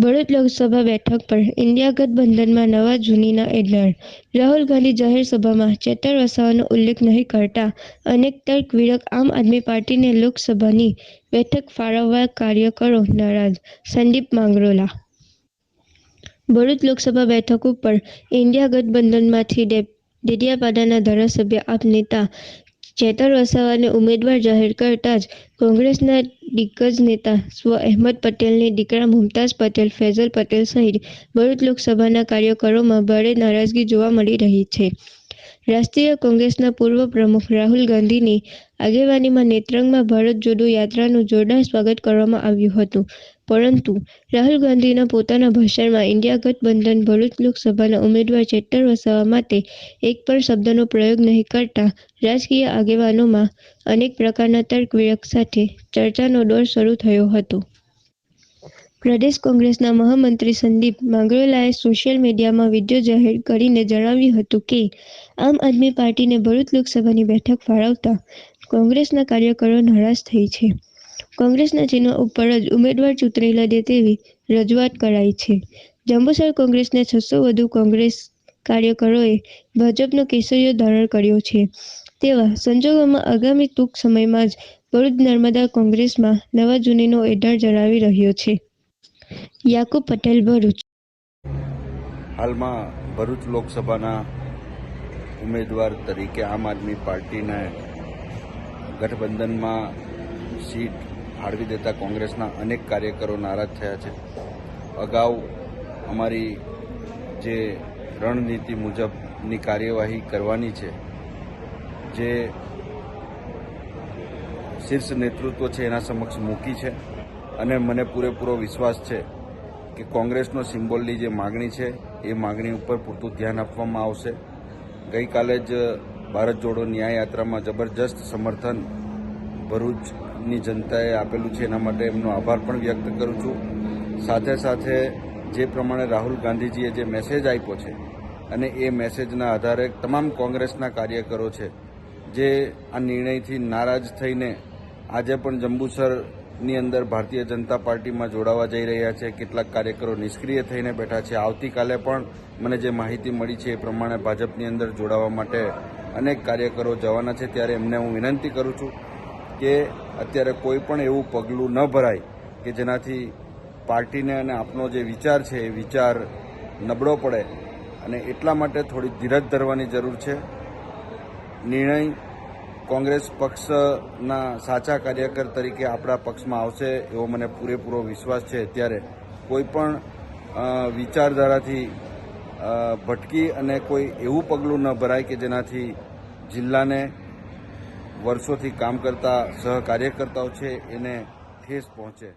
ભરૂચ લોકસભા બેઠક પર ઇન્ડિયા ગઠબંધનમાં નવા જૂનીના એડલર રાહુલ ગાંધી જાહેર સભામાં ચેતર વસાવાનો ઉલ્લેખ નહીં કરતા અનેક તર્ક વિરક આમ આદમી પાર્ટીને લોકસભાની બેઠક ફાળવવા કાર્યકરો નારાજ. સંદીપ માંગરોલા. ભરૂચ લોકસભા બેઠક ઉપર ઇન્ડિયા ગઠબંધનમાંથી ડેડિયાપાડાના ધારાસભ્ય આપ નેતા ચેતર વસાવાને ઉમેદવાર જાહેર કરતા જ કોંગ્રેસના દિગ્ગજ નેતા સ્વ અહેમદ પટેલની દીકરા મુમતાઝ પટેલ, ફૈઝલ પટેલ સહિત ભરૂચ લોકસભાના કાર્યકરોમાં ભારે નારાજગી જોવા મળી રહી છે. રાષ્ટ્રીય કોંગ્રેસના પૂર્વ પ્રમુખ રાહુલ ગાંધીની આગેવાનીમાં નેત્રંગમાં ભારત જોડો યાત્રાનું જોરદાર સ્વાગત કરવામાં આવ્યું હતું. પરંતુ રાહુલ ગાંધીના પોતાના ભાષણમાં ઇન્ડિયા ગઠબંધન ભરૂચ લોકસભાના ઉમેદવાર ચેટર વસાવા માટે એક પણ શબ્દનો પ્રયોગ નહીં કરતા રાજકીય આગેવાનોમાં અનેક પ્રકારના તર્ક વિરક સાથે ચર્ચાનો દોર શરૂ થયો હતો. પ્રદેશ કોંગ્રેસના મહામંત્રી સંદીપ માંગરોલાએ સોશિયલ મીડિયામાં વીડિયો જાહેર કરીને જણાવ્યું હતું કે, આમ આદમી પાર્ટીને ભરૂચ લોકસભાની બેઠક ફાળવતા કોંગ્રેસના કાર્યકરો નારાજ થઈ છે. કોંગ્રેસના ચિહ્નો ઉપર જ ઉમેદવાર ચૂંટણી લડે તેવી રજૂઆત કરાઈ છે. જંબુસર કોંગ્રેસના છસો વધુ કોંગ્રેસ કાર્યકરોએ ભાજપનો કેસરીયો ધારણ કર્યો છે. તેવા સંજોગોમાં આગામી ટૂંક સમયમાં જ ભરૂચ નર્મદા કોંગ્રેસમાં નવા જૂનીનો એડાર જણાવી રહ્યો છે. યાકુબ પટેલ ભરૂચ. હાલમાં ભરૂચ લોકસભાના ઉમેદવાર તરીકે આમ આદમી પાર્ટીને ગઠબંધનમાં સીટ ફાળવી દેતા કોંગ્રેસના અનેક કાર્યકરો નારાજ થયા છે. અગાઉ અમારી જે રણનીતિ મુજબની કાર્યવાહી કરવાની છે, જે શીર્ષ નેતૃત્વ છે એના સમક્ષ મૂકી છે અને મને પૂરેપૂરો વિશ્વાસ છે કે કોંગ્રેસનો સિમ્બોલની જે માગણી છે, એ માગણી ઉપર પૂરતું ધ્યાન આપવામાં આવશે. ગઈકાલે જ ભારત જોડો ન્યાય યાત્રામાં જબરજસ્ત સમર્થન ભરૂચની જનતાએ આપેલું છે, એના માટે એમનો આભાર પણ વ્યક્ત કરું છું. સાથે સાથે જે પ્રમાણે રાહુલ ગાંધીજીએ જે મેસેજ આપ્યો છે, અને એ મેસેજના આધારે તમામ કોંગ્રેસના કાર્યકરો છે, જે આ નિર્ણયથી નારાજ થઈને આજે પણ જંબુસરની અંદર ભારતીય જનતા પાર્ટીમાં જોડાવા જઈ રહ્યા છે. કેટલાક કાર્યકરો નિષ્ક્રિય થઈને બેઠા છે. આવતીકાલે પણ મને જે માહિતી મળી છે એ પ્રમાણે ભાજપની અંદર જોડાવા માટે અનેક કાર્યકરો જવાના છે. ત્યારે એમને હું વિનંતી કરું છું કે અત્યારે કોઈ પણ એવું પગલું ન ભરાય કે જેનાથી પાર્ટીને અને આપનો જે વિચાર છે એ વિચાર નબળો પડે અને એટલા માટે થોડી ધીરજ ધરવાની જરૂર છે. નિર્ણય કોંગ્રેસ પક્ષના સાચા કાર્યકર તરીકે આપણા પક્ષમાં આવશે એવો મને પૂરેપૂરો વિશ્વાસ છે. ત્યારે કોઈ પણ વિચારધારાથી ભટકી અને કોઈ એવું પગલું ન ભરાય કે જેનાથી જિલ્લાને વર્ષોથી કામ કરતા સહકાર્યકર્તાઓ છે એને ઠેસ પહોંચે.